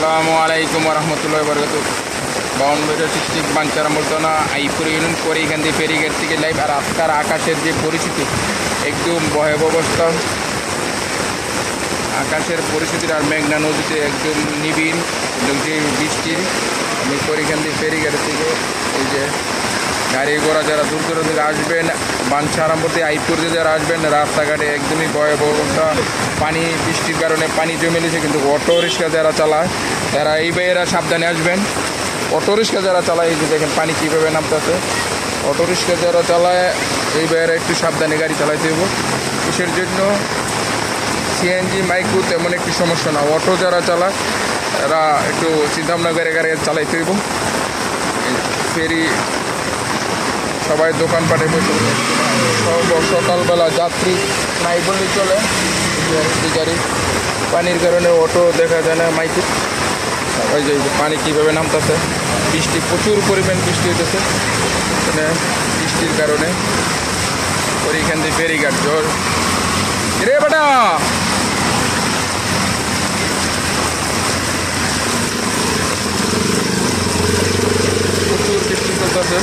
আসসালামু আলাইকুম রহমতুল্লাহ বরকত বাউন্ডারি ডিস্ট্রিক্ট বাঞ্চারা মুলতনা আইপুর ইউনিয়ন করে ফেরিগেট থেকে লাইভ আর আজকার আকাশের যে পরিস্থিতি, একদম ভয়াবহ অবস্থা। আকাশের পরিস্থিতির আর মেঘনা নদীতে একদম নিবিড় যে বৃষ্টির আমি করিকান্দি ফেরিঘাট থেকে এই যে গাড়ি ঘোড়া যারা দূর দূর থেকে আসবেন বাঞ্ছারামপতি আইপুর দিয়ে যারা আসবেন, রাস্তাঘাটে একদমই ভয়াবহ পানি, বৃষ্টির কারণে পানি জমে নিয়েছে কিন্তু অটো রিক্সা যারা চালায়, তারা এই বাইরা সাবধানে আসবেন। অটো রিক্সা যারা চালায়, এই যে দেখেন পানি কীভাবে নামতেছে। অটো রিক্সা যারা চালায়, এই বাইরে একটু সাবধানে গাড়ি চালাইতে হবে কিসের জন্য? সিএনজি, মাইক্রো তেমন একটি সমস্যা না। অটো যারা চালায় এরা একটু চিন্তাভাবনা করে গাড়ি চালাইতে হইব। ফেরি সবাই দোকানপাটে বসে সকালবেলা যাত্রী নাই বললে চলে। গাড়ি পানির কারণে অটো দেখা যায় না মাইকে। ওই যে পানি কীভাবে নামতেছে? বৃষ্টি, প্রচুর পরিমাণ বৃষ্টি হইতেছে। মানে বৃষ্টির কারণে। ওর এখান থেকে ফেরিঘাট জোর রে বেটা প্রচুর বৃষ্টি চলতেছে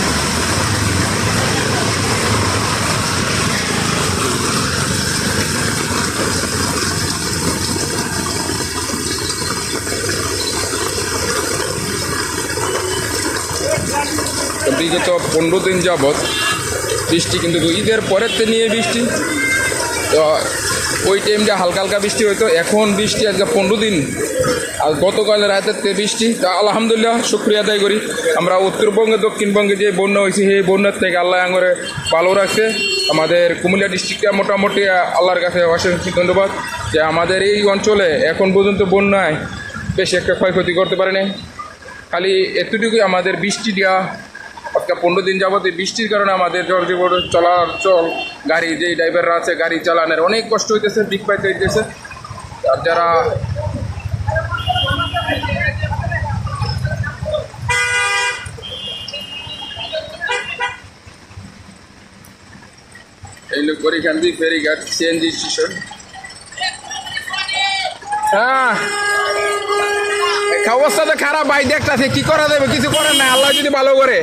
তো বিগত পনেরো দিন যাবৎ বৃষ্টি, কিন্তু ঈদের পরের তে নিয়ে বৃষ্টি। তো ওই টাইমটা হালকা হালকা বৃষ্টি হইতো, এখন বৃষ্টি আজকে পনেরো দিন। আর গতকাল রাতের তে বৃষ্টি, তা আলহামদুলিল্লাহ, শুক্রিয়া আদায় করি। আমরা উত্তরবঙ্গে, দক্ষিণবঙ্গে যে বন্যা হয়েছে, সেই বন্যার থেকে আল্লাহ আঙরে ভালো রাখছে। আমাদের কুমিল্লা ডিস্ট্রিক্টটা মোটামুটি আল্লাহর কাছে অসংখ্য ধন্যবাদ যে আমাদের এই অঞ্চলে এখন পর্যন্ত বন্যায় বেশি একটা ক্ষয়ক্ষতি করতে পারে নাই খালি এতটুকুই আমাদের বৃষ্টি দেওয়া আজকে পনেরো দিন যাবত বৃষ্টির কারণে আমাদের জলজীবন চলাচল গাড়ি, যেই ড্রাইভাররা আছে, গাড়ি চালানোর অনেক কষ্ট হইতেছে, দিক পাইতে হইতেছে। আর যারা এই লোক পরীক্ষান্তি ফেরিঘাট সিএনজি স্টেশন হ্যাঁ। অবস্থা তো খারাপ, ভাই, দেখতেছে, কি করা যাবে? কিছু করার নাই, আল্লাহ যদি ভালো করে।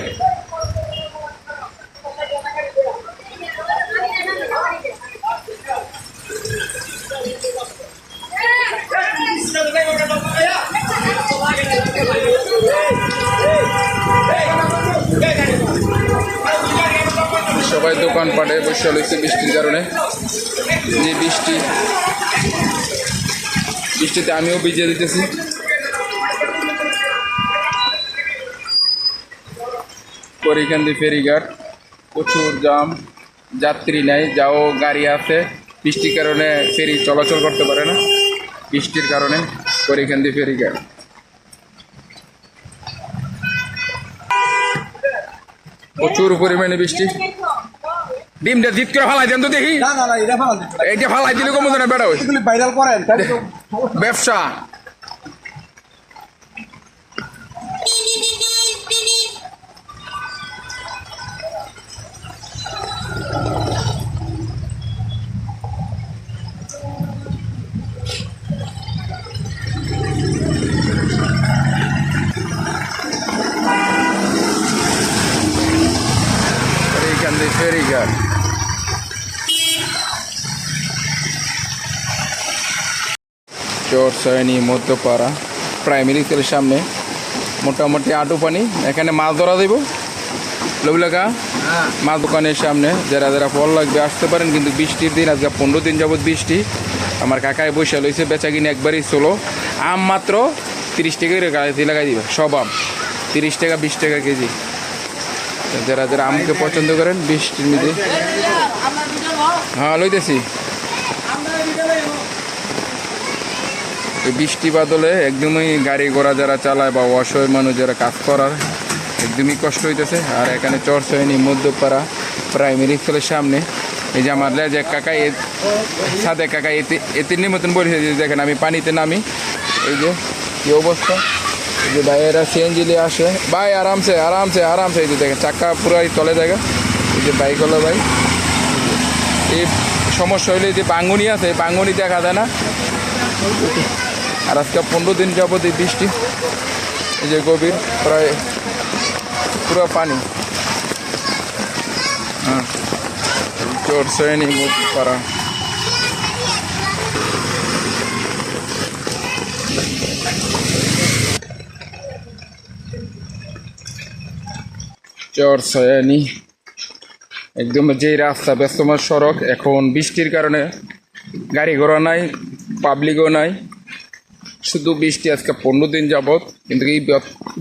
সবাই দোকানপাটে বসে রয়েছে বৃষ্টির কারণে। যে বৃষ্টি, বৃষ্টিতে আমিও ভিজে দিতেছি। করিকান্দি ফেরিঘাট, প্রচুর জাম, যাত্রী নাই, যাও, গাড়ি আছে। বৃষ্টির কারণে ফেরি চলাচল করতে পারে না। বৃষ্টির কারণে করিকান্দি ফেরিঘাট। প্রচুর পরিমাণে বৃষ্টি। ডিমটা জিত করে ফালাই দেন তো দেখি। এটা ফালাই দিলে কমে বেড়া ব্যবসা। চর সয়নি মধ্যপাড়া প্রাইমারি স্কুলের সামনে। মোটামুটি আটু পানি। এখানে মাছ ধরা দেব। লবিলাকা মাছ দোকানের সামনে। যারা যারা ফল লাগবে আসতে পারেন কিন্তু বৃষ্টির দিন আজকে পনেরো দিন যাবত বৃষ্টি। আমার কাকায় বসে লইছে বেচা কিনে একবারই চলো আম মাত্র তিরিশ টাকা গাড়িতে লাগাই দিবে সব আম। তিরিশ টাকা বিশ টাকা কেজি। যারা যারা আমকে পছন্দ করেন বৃষ্টির মধ্যে। হ্যাঁ লইতেছি। এই বৃষ্টি বাদলে একদমই গাড়ি ঘোড়া যারা চালায় বা অসহায় মানুষ যারা কাজ করার, একদমই কষ্ট হইতেছে। আর এখানে চরসয়নি মধ্যপাড়া প্রাইমারি স্কুলের সামনে। এই যে আমার লেজ কাকা সাদে কাকা এতে এতির মতন বলেছে যে দেখেন আমি পানিতে নামি। এই যে কি অবস্থা? এই যে ভাইয়েরা সিএনজি নিয়ে আসে। ভাই, আরামসে আরামসে আরামসে। এই যে দেখেন চাক্কা পুরাই তলে জায়গা। এই যে বাইক হলো ভাই। এই সমস্যা হইলে যে বাঙ্গুনি আছে বাঙ্গুনি দেখা যায় না। আর আজকে পনেরো দিন যাবত এই বৃষ্টি, এই যে গভীর, প্রায় পুরো পানি। হ্যাঁ চোর সৈনি মুখ চর সয়ানি একদম যে রাস্তা ব্যস্তময় সড়ক, এখন বৃষ্টির কারণে গাড়ি ঘোড়া নাই পাবলিকও নাই। শুধু বৃষ্টি আজকে পনেরো দিন যাবৎ, কিন্তু এই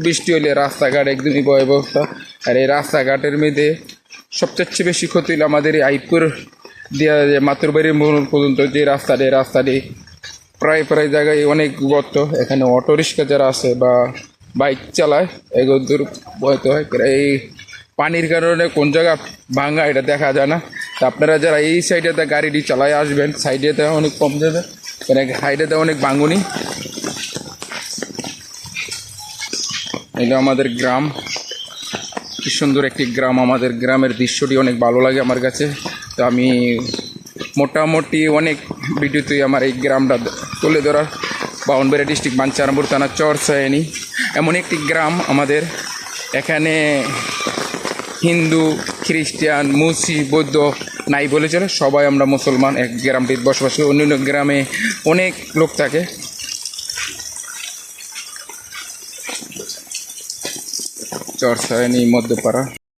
বৃষ্টি হলে রাস্তাঘাট একদমই ভয়াবস্থা আর এই রাস্তাঘাটের মধ্যে সবচেয়ে বেশি ক্ষতি হলো আমাদের এই আইপুর দিয়া যে মাতুরবাড়ির মোড় পর্যন্ত যে রাস্তাটি রাস্তাটি প্রায় প্রায় জায়গায় অনেক গর্ত। এখানে অটো রিক্সা যারা আছে বা বাইক চালায়, এগুলো দূর বইতে হয়। প্রায় এই পানির কারণে কোন জায়গা ভাঙা এটা দেখা যায় না। তা আপনারা যারা এই সাইডেতে গাড়িটি চালায় আসবেন সাইডেতে অনেক কম যাবে। মানে সাইডেতে অনেক ভাঙুনি। এটা আমাদের গ্রাম। কি সুন্দর একটি গ্রাম। আমাদের গ্রামের দৃশ্যটি অনেক ভালো লাগে আমার কাছে। তো আমি মোটামুটি অনেক ভিডিওতেই আমার এই গ্রামটা তুলে ধরার বাউনবাড়ি ডিস্ট্রিক্ট বাঞ্চারামপুর থানা চর সায়নি। এমন একটি গ্রাম আমাদের। এখানে হিন্দু, খ্রিস্টান, মুসি, বৌদ্ধ নাই বলে চলে। সবাই আমরা মুসলমান। এক গ্রামটিতে বসবাস করি। অন্য গ্রামে অনেক লোক থাকে। চর সায়নি মধ্যপাড়া।